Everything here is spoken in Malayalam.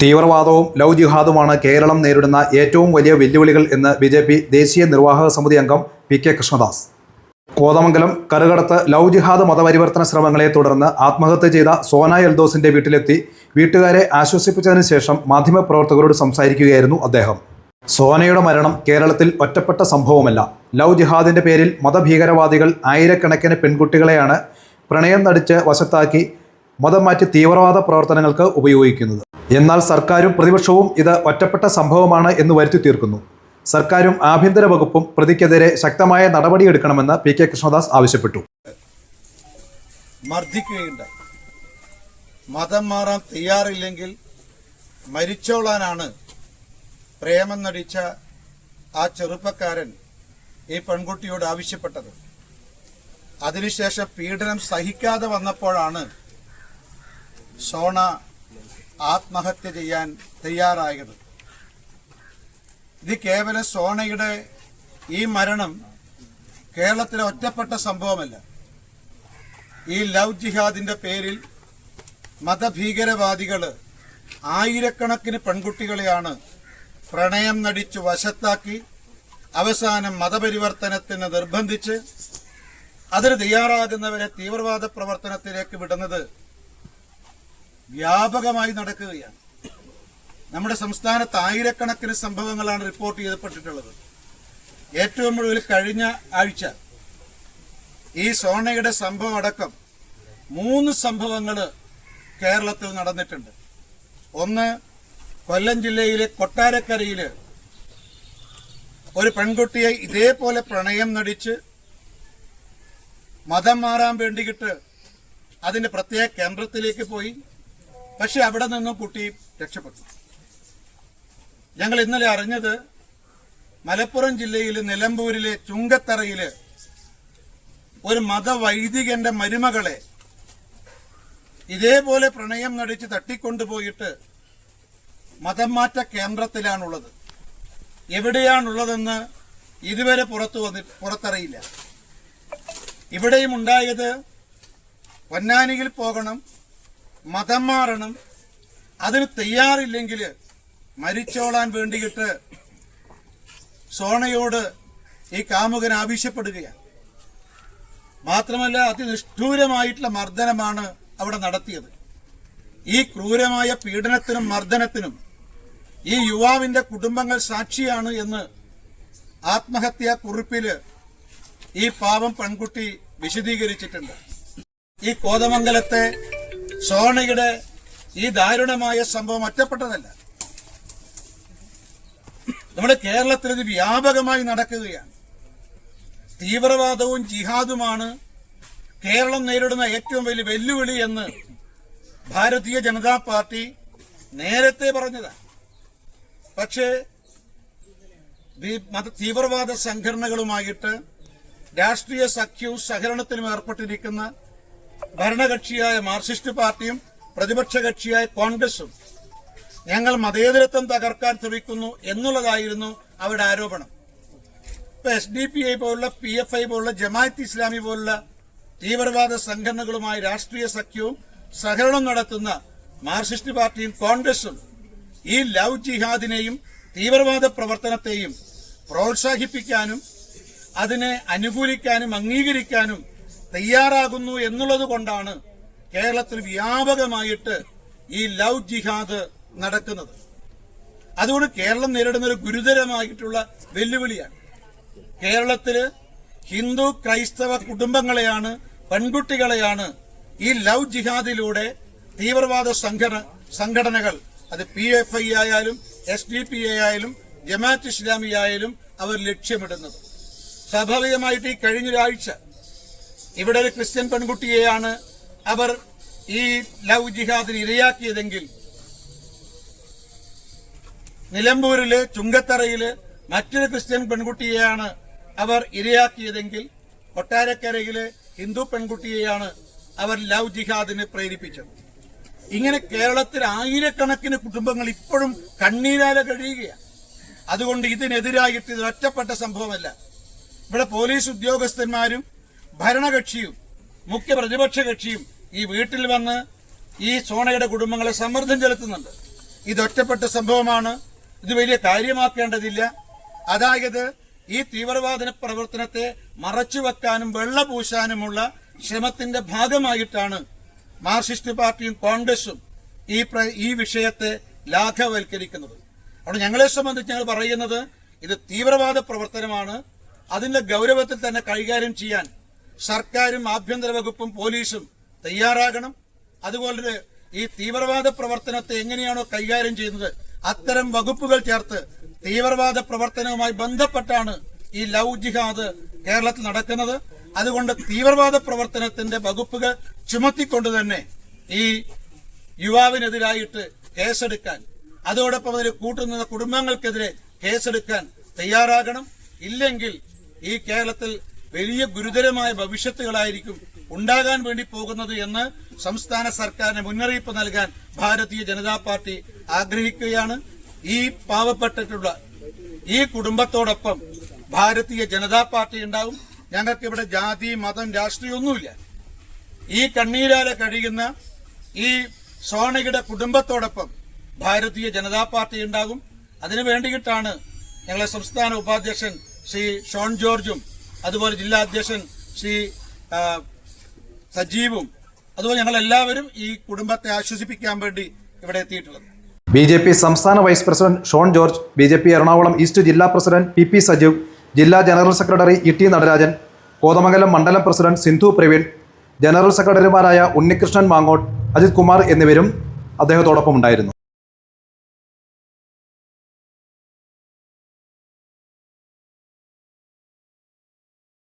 തീവ്രവാദവും ലവ് ജിഹാദുമാണ് കേരളം നേരിടുന്ന ഏറ്റവും വലിയ വെല്ലുവിളികൾ എന്ന് ബി ജെ പി ദേശീയ നിർവാഹക സമിതി അംഗം പി കെ കൃഷ്ണദാസ്. കോതമംഗലം കറുകടത്ത് ലവ് ജിഹാദ് മതപരിവർത്തന ശ്രമങ്ങളെ തുടർന്ന് ആത്മഹത്യ ചെയ്ത സോന എൽദോസിന്റെ വീട്ടിലെത്തി വീട്ടുകാരെ ആശ്വസിപ്പിച്ചതിന് ശേഷം മാധ്യമപ്രവർത്തകരോട് സംസാരിക്കുകയായിരുന്നു അദ്ദേഹം. സോനയുടെ മരണം കേരളത്തിൽ ഒറ്റപ്പെട്ട സംഭവമല്ല. ലവ് ജിഹാദിന്റെ പേരിൽ മതഭീകരവാദികൾ ആയിരക്കണക്കിന് പെൺകുട്ടികളെയാണ് പ്രണയം നടിച്ച് വശത്താക്കി മതം മാറ്റി തീവ്രവാദ പ്രവർത്തനങ്ങൾക്ക് ഉപയോഗിക്കുന്നത്. എന്നാൽ സർക്കാരും പ്രതിപക്ഷവും ഇത് ഒറ്റപ്പെട്ട സംഭവമാണ് എന്ന് വരുത്തി തീർക്കുന്നു. സർക്കാരും ആഭ്യന്തര വകുപ്പും പ്രതിക്കെതിരെ ശക്തമായ നടപടിയെടുക്കണമെന്ന് പി കെ കൃഷ്ണദാസ് ആവശ്യപ്പെട്ടു. മർദ്ദിക്കുകയുണ്ടായി. മതം മാറാൻ തയ്യാറില്ലെങ്കിൽ മരിച്ചോളാനാണ് പ്രേമം നടിച്ച ആ ചെറുപ്പക്കാരൻ ഈ പെൺകുട്ടിയോട് ആവശ്യപ്പെട്ടത്. അതിനുശേഷം പീഡനം സഹിക്കാതെ വന്നപ്പോഴാണ് സോണ ആത്മഹത്യ ചെയ്യാൻ തയ്യാറായത്. ഇത് കേവലം സോണയുടെ ഈ മരണം കേരളത്തിലെ ഒറ്റപ്പെട്ട സംഭവമല്ല. ഈ ലവ് ജിഹാദിന്റെ പേരിൽ മതഭീകരവാദികൾ ആയിരക്കണക്കിന് പെൺകുട്ടികളെയാണ് പ്രണയം നടിച്ചു വശത്താക്കി അവസാനം മതപരിവർത്തനത്തിന് നിർബന്ധിച്ച് അതിന് തയ്യാറാകുന്നവരെ തീവ്രവാദ പ്രവർത്തനത്തിലേക്ക് വിടുന്നത് വ്യാപകമായി നടക്കുകയാണ്. നമ്മുടെ സംസ്ഥാനത്ത് ആയിരക്കണക്കിന് സംഭവങ്ങളാണ് റിപ്പോർട്ട് ചെയ്യപ്പെട്ടിട്ടുള്ളത്. ഏറ്റവും ഒടുവിൽ കഴിഞ്ഞ ആഴ്ച ഈ സോണയുടെ സംഭവം അടക്കം മൂന്ന് സംഭവങ്ങൾ കേരളത്തിൽ നടന്നിട്ടുണ്ട്. ഒന്ന് കൊല്ലം ജില്ലയിലെ കൊട്ടാരക്കരയിൽ ഒരു പെൺകുട്ടിയെ ഇതേപോലെ പ്രണയം നടിച്ച് മതം മാറാൻ വേണ്ടിയിട്ട് അതിന്റെ പ്രത്യേക കേന്ദ്രത്തിലേക്ക് പോയി. പക്ഷെ അവിടെ നിന്നും കുട്ടി രക്ഷപ്പെട്ടു. ഞങ്ങൾ ഇന്നലെ അറിഞ്ഞത് മലപ്പുറം ജില്ലയിലെ നിലമ്പൂരിലെ ചുങ്കത്തറയിൽ ഒരു മതവൈദികന്റെ മരുമകളെ ഇതേപോലെ പ്രണയം നടിച്ച് തട്ടിക്കൊണ്ടുപോയിട്ട് മതം മാറ്റ കേന്ദ്രത്തിലാണുള്ളത്. എവിടെയാണുള്ളതെന്ന് ഇതുവരെ പുറത്തു വന്നി പുറത്തറിയില്ല. ഇവിടെയും ഉണ്ടായത് പൊന്നാനിയിൽ പോകണം മതം മാറണം. അതിന് തയ്യാറില്ലെങ്കിൽ മരിച്ചോളാൻ വേണ്ടിയിട്ട് സോണയോട് ഈ കാമുകൻ ആവശ്യപ്പെടുകയാണ്. മാത്രമല്ല അതിനിഷ്ഠൂരമായിട്ടുള്ള മർദ്ദനമാണ് അവിടെ നടത്തിയത്. ഈ ക്രൂരമായ പീഡനത്തിനും മർദ്ദനത്തിനും ഈ യുവാവിന്റെ കുടുംബങ്ങൾ സാക്ഷിയാണ് എന്ന് ആത്മഹത്യാ കുറിപ്പിൽ ഈ പാവം പെൺകുട്ടി വിശദീകരിച്ചിട്ടുണ്ട്. ഈ കോതമംഗലത്തെ സോണയുടെ ഈ ദാരുണമായ സംഭവം ഒറ്റപ്പെട്ടതല്ല. നമ്മുടെ കേരളത്തിൽ ഇത് വ്യാപകമായി നടക്കുകയാണ്. തീവ്രവാദവും ജിഹാദുമാണ് കേരളം നേരിടുന്ന ഏറ്റവും വലിയ വെല്ലുവിളി എന്ന് ഭാരതീയ ജനതാ പാർട്ടി നേരത്തെ പറഞ്ഞതാണ്. പക്ഷേ തീവ്രവാദ സംഘടനകളുമായിട്ട് രാഷ്ട്രീയ സഖ്യവും സഹകരണത്തിനും ഏർപ്പെട്ടിരിക്കുന്ന ഭരണകക്ഷിയായ മാർക്സിസ്റ്റ് പാർട്ടിയും പ്രതിപക്ഷ കക്ഷിയായ കോൺഗ്രസും ഞങ്ങൾ മതേതരത്വം തകർക്കാൻ ശ്രമിക്കുന്നു എന്നുള്ളതായിരുന്നു അവരുടെ ആരോപണം. ഇപ്പൊ എസ് ഡി പി ഐ പോലുള്ള പി എഫ് ഐ പോലുള്ള ജമാഅത്ത് ഇസ്ലാമി പോലുള്ള തീവ്രവാദ സംഘടനകളുമായി രാഷ്ട്രീയ സഖ്യവും സഹകരണം നടത്തുന്ന മാർക്സിസ്റ്റ് പാർട്ടിയും കോൺഗ്രസും ഈ ലവ് ജിഹാദിനെയും തീവ്രവാദ പ്രവർത്തനത്തെയും പ്രോത്സാഹിപ്പിക്കാനും അതിനെ അനുകൂലിക്കാനും അംഗീകരിക്കാനും തയ്യാറാകുന്നു എന്നുള്ളത് കൊണ്ടാണ് കേരളത്തിൽ വ്യാപകമായിട്ട് ഈ ലവ് ജിഹാദ് നടക്കുന്നത്. അതുകൊണ്ട് കേരളം നേരിടുന്ന ഒരു ഗുരുതരമായിട്ടുള്ള വെല്ലുവിളിയാണ്. കേരളത്തിൽ ഹിന്ദു ക്രൈസ്തവ കുടുംബങ്ങളെയാണ് പെൺകുട്ടികളെയാണ് ഈ ലവ് ജിഹാദിലൂടെ തീവ്രവാദ സംഘടന സംഘടനകൾ അത് പി എഫ് ഐ ആയാലും എസ് ഡി പി ഐ ആയാലും ജമാഅത്ത് ഇസ്ലാമി ആയാലും അവർ ലക്ഷ്യമിടുന്നത്. സ്വാഭാവികമായിട്ട് ഈ കഴിഞ്ഞൊരാഴ്ച ഇവിടെ ഒരു ക്രിസ്ത്യൻ പെൺകുട്ടിയെയാണ് അവർ ഈ ലവ് ജിഹാദിന് ഇരയാക്കിയതെങ്കിൽ നിലമ്പൂരിൽ ചുങ്കത്തറയിൽ മറ്റൊരു ക്രിസ്ത്യൻ പെൺകുട്ടിയെയാണ് അവർ ഇരയാക്കിയതെങ്കിൽ കൊട്ടാരക്കരയിലെ ഹിന്ദു പെൺകുട്ടിയെയാണ് അവർ ലവ് ജിഹാദിന് പ്രേരിപ്പിച്ചത്. ഇങ്ങനെ കേരളത്തിൽ ആയിരക്കണക്കിന് കുടുംബങ്ങൾ ഇപ്പോഴും കണ്ണീരാല കഴിയുകയാണ്. അതുകൊണ്ട് ഇതിനെതിരായിട്ട് ഇത് ഒറ്റപ്പെട്ട സംഭവമല്ല. ഇവിടെ പോലീസ് ഉദ്യോഗസ്ഥന്മാരും ഭരണകക്ഷിയും മുഖ്യ പ്രതിപക്ഷ കക്ഷിയും ഈ വീട്ടിൽ വന്ന് ഈ സോണയുടെ കുടുംബങ്ങളെ സമ്മർദ്ദം ചെലുത്തുന്നുണ്ട്. ഇതൊറ്റപ്പെട്ട സംഭവമാണ്. ഇത് വലിയ കാര്യമാക്കേണ്ടതില്ല. അതായത് ഈ തീവ്രവാദ പ്രവർത്തനത്തെ മറച്ചുവെക്കാനും വെള്ളപൂശാനുമുള്ള ശ്രമത്തിന്റെ ഭാഗമായിട്ടാണ് മാർക്സിസ്റ്റ് പാർട്ടിയും കോൺഗ്രസും ഈ ഈ വിഷയത്തെ ലാഘവൽക്കരിക്കുന്നത് അതുകൊണ്ട് ഞങ്ങളെ സംബന്ധിച്ച് ഞങ്ങൾ പറയുന്നത് ഇത് തീവ്രവാദ പ്രവർത്തനമാണ്. അതിന്റെ ഗൗരവത്തിൽ തന്നെ കൈകാര്യം ചെയ്യാൻ സർക്കാരും ആഭ്യന്തര വകുപ്പും പോലീസും തയ്യാറാകണം. അതുപോലെ ഈ തീവ്രവാദ പ്രവർത്തനത്തെ എങ്ങനെയാണോ കൈകാര്യം ചെയ്യുന്നത് അത്തരം വകുപ്പുകൾ ചേർത്ത് തീവ്രവാദ പ്രവർത്തനവുമായി ബന്ധപ്പെട്ടാണ് ഈ ലവ് ജിഹാദ് കേരളത്തിൽ നടക്കുന്നത്. അതുകൊണ്ട് തീവ്രവാദ പ്രവർത്തനത്തിന്റെ വകുപ്പുകൾ ചുമത്തിക്കൊണ്ട് തന്നെ ഈ യുവാവിനെതിരായിട്ട് കേസെടുക്കാൻ അതോടൊപ്പം അതിൽ കൂട്ടുന്ന കുടുംബങ്ങൾക്കെതിരെ കേസെടുക്കാൻ തയ്യാറാകണം. ഇല്ലെങ്കിൽ ഈ കേരളത്തിൽ വലിയ ഗുരുതരമായ ഭവിഷ്യത്തുകളായിരിക്കും ഉണ്ടാകാൻ വേണ്ടി പോകുന്നത് എന്ന് സംസ്ഥാന സർക്കാരിന് മുന്നറിയിപ്പ് നൽകാൻ ഭാരതീയ ജനതാ പാർട്ടി ആഗ്രഹിക്കുകയാണ്. ഈ പാവപ്പെട്ടിട്ടുള്ള ഈ കുടുംബത്തോടൊപ്പം ഭാരതീയ ജനതാ പാർട്ടി ഉണ്ടാവും. ഞങ്ങൾക്ക് ഇവിടെ ജാതി മതം രാഷ്ട്രീയമൊന്നുമില്ല. ഈ കണ്ണീരാലെ കഴിയുന്ന ഈ സോണയുടെ കുടുംബത്തോടൊപ്പം ഭാരതീയ ജനതാ പാർട്ടി ഉണ്ടാകും. അതിനു വേണ്ടിയിട്ടാണ് ഞങ്ങളെ സംസ്ഥാന ഉപാധ്യക്ഷൻ ശ്രീ ഷോൺ ജോർജും അതുപോലെ ജില്ലാ അധ്യക്ഷൻ ശ്രീ സജീവും അതുപോലെ ഞങ്ങൾ എല്ലാവരും ഈ കുടുംബത്തെ ആശ്വസിപ്പിക്കാൻ വേണ്ടി ഇവിടെ എത്തിയിട്ടുള്ളത്. ബി ജെ പി സംസ്ഥാന vice president Shone George B J P Ernakulam east ജില്ലാ പ്രസിഡന്റ് പി പി സജീവ് ജില്ലാ general secretary E T Natarajan Kothamangalam മണ്ഡലം പ്രസിഡന്റ് സിന്ധു പ്രവീൺ ജനറൽ സെക്രട്ടറിമാരായ ഉണ്ണികൃഷ്ണൻ മാങ്ങോട്ട് അജിത് കുമാർ എന്നിവരും അദ്ദേഹത്തോടൊപ്പം ഉണ്ടായിരുന്നു.